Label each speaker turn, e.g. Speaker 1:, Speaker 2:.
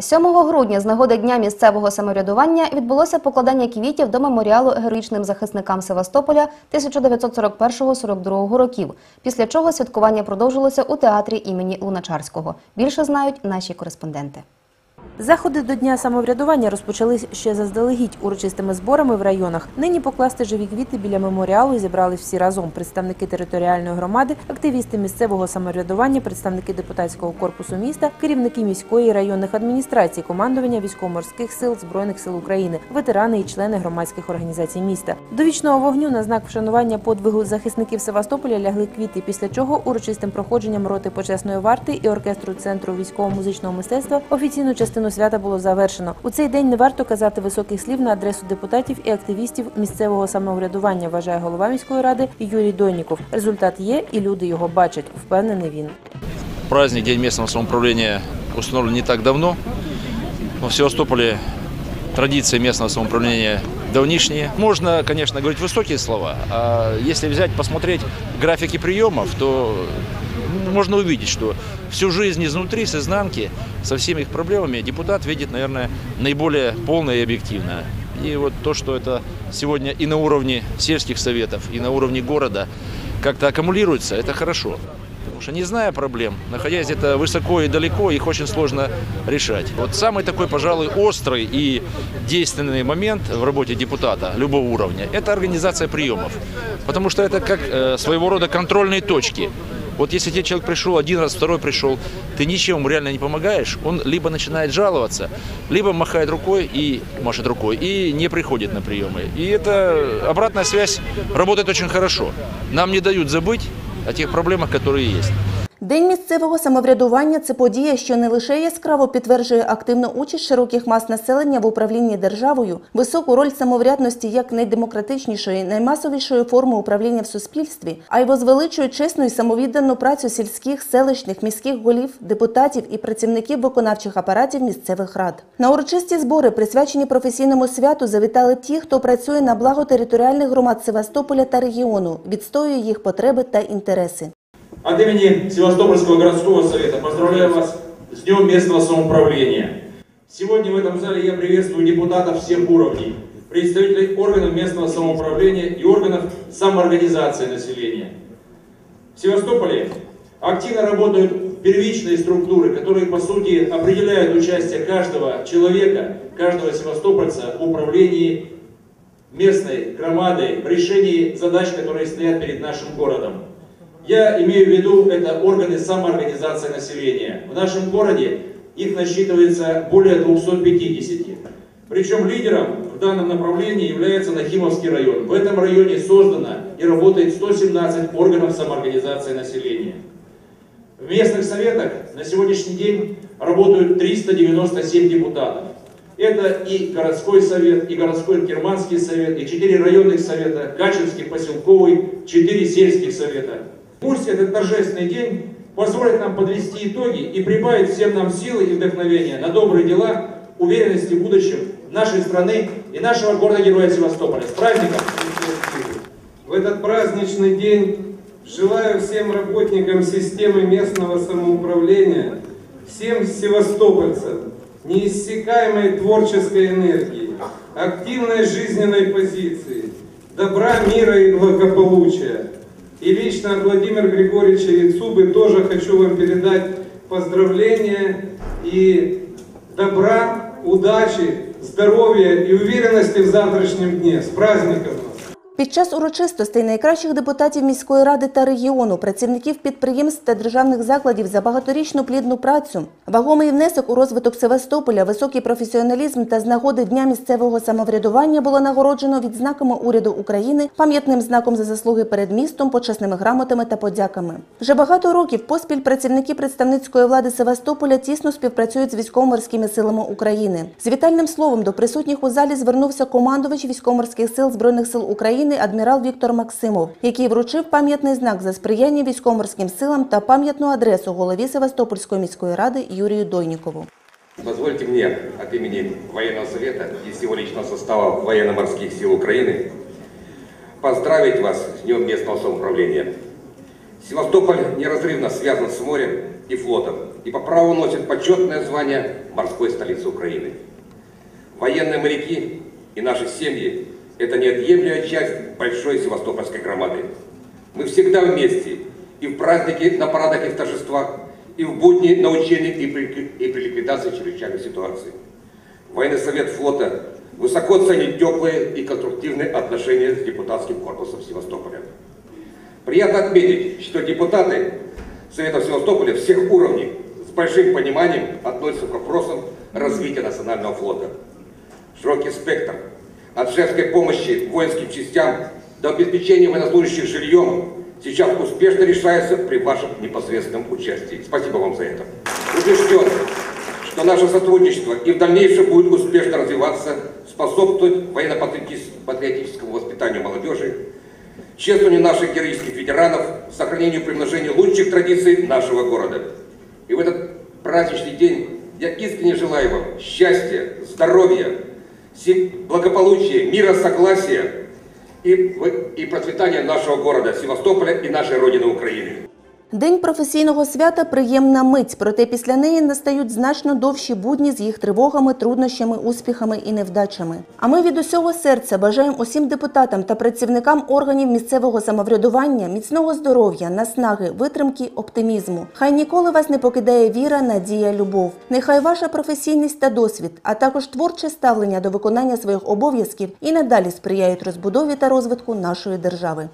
Speaker 1: 7 грудня з нагоди Дня місцевого самоврядування відбулося покладання квітів до меморіалу героїчним захисникам Севастополя 1941-42 років, після чого святкування продовжилося у театрі імені Луначарського. Більше знають наші кореспонденти.
Speaker 2: Заходи до Дня самоврядування розпочались ще заздалегідь урочистими зборами в районах. Нині покласти живі квіти біля меморіалу зібрались всі разом. Представники територіальної громади, активісти місцевого самоврядування, представники депутатського корпусу міста, керівники міської районних адміністрацій, командування військово-морських сил збройних сил України, ветерани і члени громадських організацій міста. До вічного вогню на знак вшанування подвигу захисників Севастополя лягли квіти. Після чого урочистим проходженням роти почесної варти і оркестру центру військово-музичного мистецтва офіційну частину свята було завершено. У цей день не варто казати високих слів на адресу депутатів і активістів місцевого самоврядування, вважає голова міської ради Юрій Дойніков. Результат є, і люди його бачать. Впевнений він.
Speaker 3: Праздник День местного самоуправления установлен не так давно. В Севастополе традиции местного самоуправления давнишние. Можно, конечно, говорить высокие слова, а если взять, посмотреть графики приемов, то можно увидеть, что всю жизнь изнутри, с изнанки, со всеми их проблемами депутат видит, наверное, наиболее полно и объективно. И вот то, что это сегодня и на уровне сельских советов, и на уровне города как-то аккумулируется, это хорошо. Потому что не зная проблем, находясь где-то высоко и далеко, их очень сложно решать. Вот самый такой, пожалуй, острый и действенный момент в работе депутата любого уровня – это организация приемов. Потому что это как э, своего рода контрольные точки. Вот если тебе человек пришел один раз, второй пришел, ты ничем ему реально не помогаешь, он либо начинает жаловаться, либо махает рукой и машет рукой, и не приходит на приемы. И эта обратная связь работает очень хорошо. Нам не дают забыть о тех проблемах, которые есть.
Speaker 4: День місцевого самоврядування це подія, що не лише яскраво підтверджує активну участь широких мас населення в управлінні державою, високу роль самоврядності як найдемократичнішої, наймасовішої форми управління в суспільстві, а й возвеличує чесну і самовіддану працю сільських, селищних, міських голів, депутатів і працівників виконавчих апаратів місцевих рад. На урочисті збори, присвячені професійному святу, завітали ті, хто працює на благо територіальних громад Севастополя та регіону, відстоює їх потреби та інтереси.
Speaker 5: От имени Севастопольского городского совета поздравляю вас с Днем местного самоуправления. Сегодня в этом зале я приветствую депутатов всех уровней, представителей органов местного самоуправления и органов самоорганизации населения. В Севастополе активно работают первичные структуры, которые по сути определяют участие каждого человека, каждого севастопольца в управлении местной громадой, в решении задач, которые стоят перед нашим городом. Я имею в виду это органы самоорганизации населения. В нашем городе их насчитывается более 250. Причем лидером в данном направлении является Нахимовский район. В этом районе создано и работает 117 органов самоорганизации населения. В местных советах на сегодняшний день работают 397 депутатов. Это и городской совет, и городской Керманский совет, и 4 районных совета, Качинский, поселковый, 4 сельских совета. Пусть этот торжественный день позволит нам подвести итоги и прибавить всем нам силы и вдохновения на добрые дела, уверенности в будущем нашей страны и нашего города-героя Севастополя. С праздником!
Speaker 6: В этот праздничный день желаю всем работникам системы местного самоуправления, всем севастопольцам неиссякаемой творческой энергии, активной жизненной позиции, добра, мира и благополучия. И лично от Владимира Григорьевича Яцубы тоже хочу вам передать поздравления и добра, удачи, здоровья и уверенности в завтрашнем дне. С праздником!
Speaker 4: Під час урочистостей найкращих депутатів міської ради та регіону, працівників підприємств та державних закладів за багаторічну плідну працю, вагомий внесок у розвиток Севастополя, високий професіоналізм та з нагоди Дня місцевого самоврядування було нагороджено відзнаками уряду України, пам'ятним знаком за заслуги перед містом, почесними грамотами та подяками. Вже багато років поспіль працівники представницької влади Севастополя тісно співпрацюють з військово-морськими силами України. З вітальним словом до присутніх у залі звернувся командувач військово-морських сил збройних сил України адмірал Віктор Максимов, який вручив пам'ятний знак за сприяння військово-морським силам та пам'ятну адресу голові Севастопольської міської ради Юрію Дойнікову.
Speaker 7: Позвольте мне от имени военного совета и всего личного состава военно-морских сил Украины поздравить вас с Днем местного самоуправления. Севастополь неразрывно связан с морем и флотом и по праву носит почетное звание морской столицы Украины. Военные моряки и наши семьи – это неотъемлемая часть большой севастопольской громады. Мы всегда вместе и в праздники, на парадах и в торжествах, и в будни на учениях и и при ликвидации чрезвычайных ситуаций. Военный совет флота высоко ценит теплые и конструктивные отношения с депутатским корпусом Севастополя. Приятно отметить, что депутаты Совета Севастополя всех уровней с большим пониманием относятся к вопросам развития национального флота. Широкий спектр от шефской помощи воинским частям до обеспечения военнослужащих жильем сейчас успешно решается при вашем непосредственном участии. Спасибо вам за это. Убежден, что наше сотрудничество и в дальнейшем будет успешно развиваться, способствовать военно-патриотическому воспитанию молодежи, чествованию наших героических ветеранов, сохранению и примножению лучших традиций нашего города. И в этот праздничный день я искренне желаю вам счастья, здоровья, благополучия, мира, согласия и, и процветания нашего города Севастополя и нашей Родины Украины.
Speaker 4: День професійного свята приємна мить, проте після неї настають значно довші будні з їх тривогами, труднощами, успіхами і невдачами. А ми від усього серця бажаємо усім депутатам та працівникам органів місцевого самоврядування міцного здоров'я, наснаги, витримки, оптимізму. Хай ніколи вас не покидає віра, надія, любов. Нехай ваша професійність та досвід, а також творче ставлення до виконання своїх обов'язків і надалі сприяють розбудові та розвитку нашої держави.